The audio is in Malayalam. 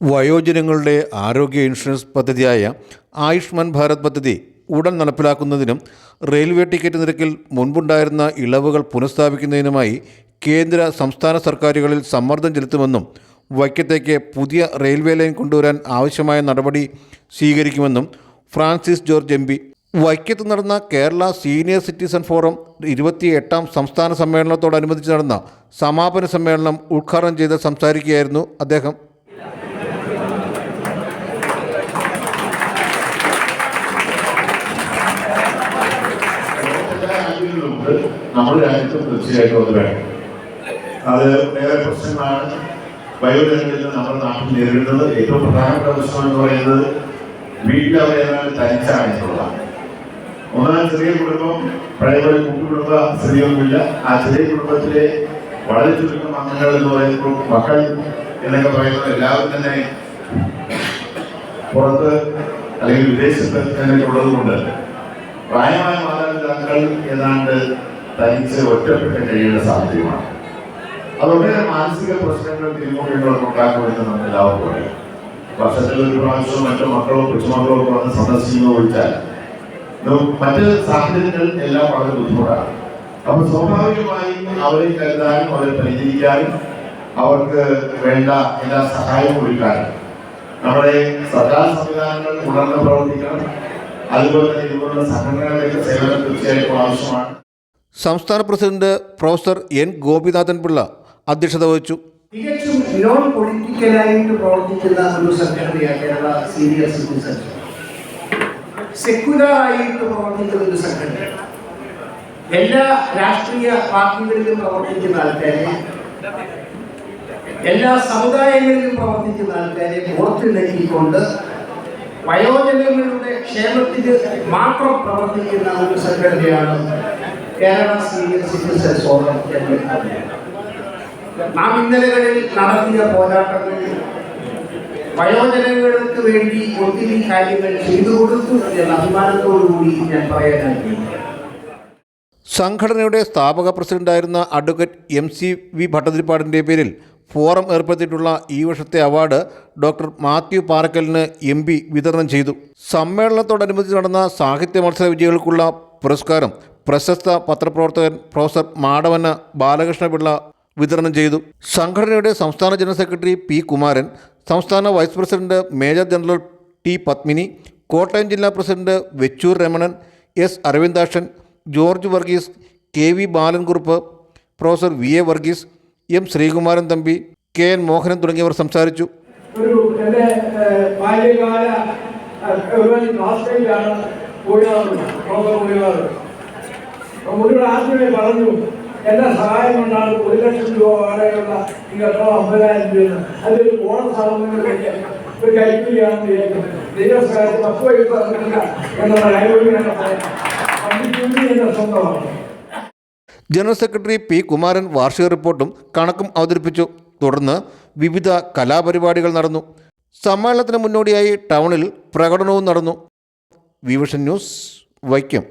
വയോജനങ്ങളുടെ ആരോഗ്യ ഇൻഷുറൻസ് പദ്ധതിയായ ആയുഷ്മാൻ ഭാരത് പദ്ധതി ഉടൻ നടപ്പിലാക്കുന്നതിനും റെയിൽവേ ടിക്കറ്റ് നിരക്കിൽ മുൻപുണ്ടായിരുന്ന ഇളവുകൾ പുനഃസ്ഥാപിക്കുന്നതിനുമായി കേന്ദ്ര സംസ്ഥാന സർക്കാരുകളിൽ സമ്മർദ്ദം ചെലുത്തുമെന്നും വൈക്കത്തേക്ക് പുതിയ റെയിൽവേ ലൈൻ കൊണ്ടുവരാൻ ആവശ്യമായ നടപടി സ്വീകരിക്കുമെന്നും ഫ്രാൻസിസ് ജോർജ് എം പി. വൈക്കത്ത് നടന്ന കേരള സീനിയർ സിറ്റിസൺ ഫോറം ഇരുപത്തിയെട്ടാം സംസ്ഥാന സമ്മേളനത്തോടനുബന്ധിച്ച് നടന്ന സമാപന സമ്മേളനം ഉദ്ഘാടനം ചെയ്ത് സംസാരിക്കുകയായിരുന്നു അദ്ദേഹം. രാജ്യങ്ങളിലുമുണ്ട് നമ്മുടെ രാജ്യത്ത് തീർച്ചയായിട്ടും അത് വേണം. അത് വേറെ പ്രശ്നങ്ങളാണ്. വയോജനങ്ങളിൽ നമ്മുടെ നാട്ടിൽ നേരിടുന്നത് ഏറ്റവും പ്രധാനപ്പെട്ട പ്രശ്നം എന്ന് പറയുന്നത് ഏതാണ്ട് തനിച്ചാണെന്നുള്ള ഒന്നാം ചെറിയ കുടുംബം പഴയ കുട്ടികുടുംബ സ്ഥിതിയൊന്നുമില്ല ആ ചെറിയ കുടുംബത്തിലെ വളരെ ചുരുക്കം അംഗങ്ങൾ എന്ന് പറയുമ്പോൾ മക്കൾ എന്നൊക്കെ പറയുന്നത് എല്ലാവരും തന്നെ പുറത്ത് അല്ലെങ്കിൽ വിദേശത്ത് എന്നൊക്കെ ഉള്ളതുകൊണ്ട് പ്രായമായ മാതാപിതാക്കൾ ഏതാണ്ട് തനിച്ച് ഒറ്റപ്പെട്ട് കഴിയേണ്ട സാഹചര്യമാണ്. അതുകൊണ്ട് മാനസിക പ്രശ്നങ്ങൾ തിരിമുറികളൊക്കെ ഉണ്ടാക്കുമെന്ന് നമുക്ക് എല്ലാവർക്കും അറിയാം. വർഷത്തിൽ ഒരു പ്രാവശ്യം മറ്റു മക്കളോ കൊച്ചുമക്കളോ ഒക്കെ വന്ന് സന്ദർശിക്കുന്നത് ഒഴിച്ചാൽ മറ്റ് സാഹചര്യങ്ങൾ എല്ലാം വളരെ ബുദ്ധിമുട്ടാണ്. അപ്പൊ സ്വാഭാവികമായും അവരെ കരുതാനും അവരെ പരിചരിക്കാനും അവർക്ക് വേണ്ട എല്ലാ സഹായവും ഒരുക്കാനും. നമ്മുടെ സർക്കാർ സംവിധാനങ്ങൾ ഉണർന്ന് പ്രവർത്തിക്കണം. അതുപോലെ തന്നെ ഇതുപോലുള്ള സംഘടനകളുടെയൊക്കെ സേവനം തീർച്ചയായിട്ടും ആവശ്യമാണ്. സംസ്ഥാന president professor N Gopinathan Pillai അധ്യക്ഷത വഹിച്ചു. തികച്ചും നോൺ പൊളിറ്റിക്കലായിട്ട് പ്രവർത്തിക്കുന്ന ഒരു സംഘടനയാണ് കേരള സീനിയർ സിറ്റിസൺ സെക്യുലർ ആയിട്ട് പ്രവർത്തിക്കുന്ന ഒരു സംഘടന എല്ലാ രാഷ്ട്രീയ പാർട്ടികളിലും പ്രവർത്തിക്കുന്ന ആൾക്കാരെ എല്ലാ സമുദായങ്ങളിലും പ്രവർത്തിക്കുന്ന ആൾക്കാരെ പുറത്തിളക്കിക്കൊണ്ട് വയോജനങ്ങളുടെ ക്ഷേമത്തിന് മാത്രം പ്രവർത്തിക്കുന്ന ഒരു സംഘടനയാണ് കേരള സീനിയർ സിറ്റിസൺസ് ഫോറം നാം ഇന്നലകളിൽ നടത്തിയ പോരാട്ടങ്ങളിൽ വയോജനങ്ങൾക്ക് വേണ്ടി ഒത്തിരി കാര്യങ്ങൾ ചെയ്തു കൊടുത്തു എന്ന അഭിമാനത്തോടുകൂടി ഞാൻ ആഗ്രഹിക്കുന്നു സംഘടനയുടെ സ്ഥാപക പ്രസിഡന്റായിരുന്ന അഡ്വക്കേറ്റ് എം സി വി ഭട്ടതിരിപ്പാടിന്റെ പേരിൽ ഫോറം ഏർപ്പെടുത്തിയിട്ടുള്ള ഈ വർഷത്തെ അവാർഡ് ഡോക്ടർ മാത്യു പാറക്കലിന് എം പി വിതരണം ചെയ്തു. സമ്മേളനത്തോടനുബന്ധിച്ച് നടന്ന സാഹിത്യ മത്സര വിജയികൾക്കുള്ള പുരസ്കാരം പ്രശസ്ത പത്രപ്രവർത്തകൻ പ്രൊഫസർ മാടവന ബാലകൃഷ്ണപിള്ള വിതരണം ചെയ്തു. സംഘടനയുടെ സംസ്ഥാന ജനറൽ സെക്രട്ടറി പി കുമാരൻ സംസ്ഥാന vice president major general T Padmini Kottayam ജില്ലാ president Vechoor Ramanan S Aravindakshan George Varghese K V Balankurup professor V A Varghese M Sreekumaran Thampi K N Mohanan തുടങ്ങിയവർ സംസാരിച്ചു. ഒരു സഹായം കൊണ്ടാണ് ഒരു ലക്ഷം രൂപ വാടകയുള്ള ഈ എട്ടോ അമ്പതിനായിരം രൂപ. അതൊരു വേണ്ടി ഒരു വിചാരിക്കുന്നു. ദൈവസഹായത്തിൽ പത്ത് വയസ്സ് എന്നുള്ള എന്റെ സ്വന്തമാണ്. ജനറൽ സെക്രട്ടറി പി കുമാരൻ വാർഷിക റിപ്പോർട്ടും കണക്കും അവതരിപ്പിച്ചു. തുടർന്ന് വിവിധ കലാപരിപാടികൾ നടന്നു. സമ്മേളനത്തിന് മുന്നോടിയായി ടൗണിൽ പ്രകടനവും നടന്നു. വിവിഷൻ ന്യൂസ് വൈക്കം.